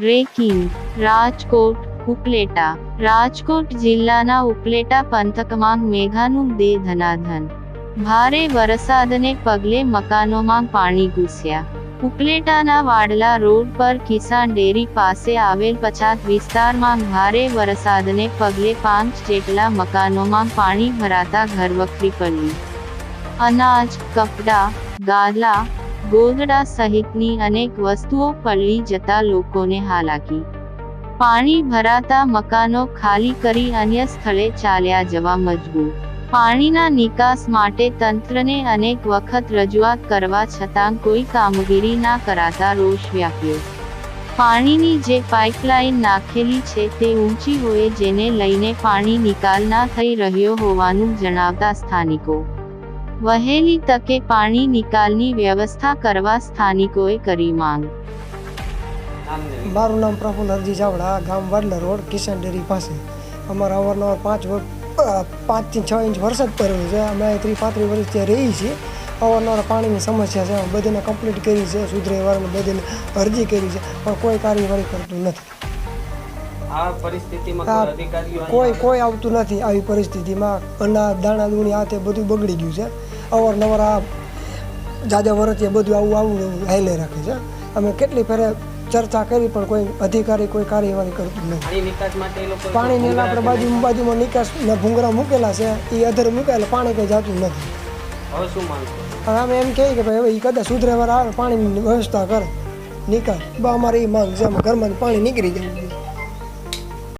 Breaking, Rajkot, Upleta. Rajkot જિલ્લાના ઉપલેટા પંથકમાં મેઘાનું દે ધનાધન ભારે વરસાદને પગલે મકાનોમાં પાણી ઘૂસ્યા. ઉપલેટાના વાડલા રોડ પર કિસાન ડેરી પાસે આવેલ પછાત વિસ્તારમાં ભારે વરસાદને પગલે પાંચ જેટલા મકાનોમાં પાણી ભરાતા ઘરવખરી પડી અનાજ, કપડાં, ગાદલા ગોદડા સહિતની અનેક વસ્તુઓ પલળી જતા લોકોને હાલાકી. પાણી ભરાતા મકાનો ખાલી કરી અન્ય સ્થળે ચાલ્યા જવા મજબૂર. પાણીના નિકાસ માટે તંત્રને અનેક વખત રજૂઆત કરવા છતાં કોઈ કામગીરી ના કરાતા રોષ વ્યાપ્યો. પાણીની જે પાઇપલાઇન નાખેલી છે તે ઊંચી હોય જેને લઈને પાણી નિકાલ ના થઈ રહ્યો હોવાનું જણાવતા સ્થાનિકો વહેલી તકે પાણી નિકાલની વ્યવસ્થા કરવા સ્થાનિકોએ કરી માંગ. મારું નામ પ્રફુલ હરજી ચાવડા ગામ વાડલા રોડ કિશન ડેરી પાસે. અમારા અવારનવાર પાંચ પાંચથી છ ઇંચ વરસાદ પડ્યો છે. અમે ત્રીસ પાંત્રીસ વર્ષ ત્યાં રહીએ છીએ. અવારનવાર પાણીની સમસ્યા છે. અમે બધાને કમ્પ્લીટ કરી છે. સુધરે વારમાં બધાને અરજી કરી છે. પણ કોઈ કાર્યવાહી કરતું નથી. આ પરિસ્થિતિમાં કોઈ કોઈ કોઈ આવતું નથી. આવી પરિસ્થિતિમાં અનાજ દાણા દૂણી આ તે બધું બગડી ગયું છે. અવારનવાર આ જાજા વરતીએ બધું આવું આવું હાલે રાખે છે. અમે કેટલી ફેરે ચર્ચા કરી પણ કોઈ અધિકારી કોઈ કાર્યવાહી કરતું નથી. પાણીની આપણે બાજુ બાજુમાં નિકાસ ભૂંગરા મૂકેલા છે. એ અધર મૂકેલા પાણી કંઈ જતું નથી. હવે શું માંગશો હવે અમે એમ કહીએ કે ભાઈ હવે એ કદાચ સુધરેવાર આવે પાણીની વ્યવસ્થા કરે. નિકાલ અમારે એ માંગ છે. અમે ઘરમાંથી પાણી નીકળી જોઈએ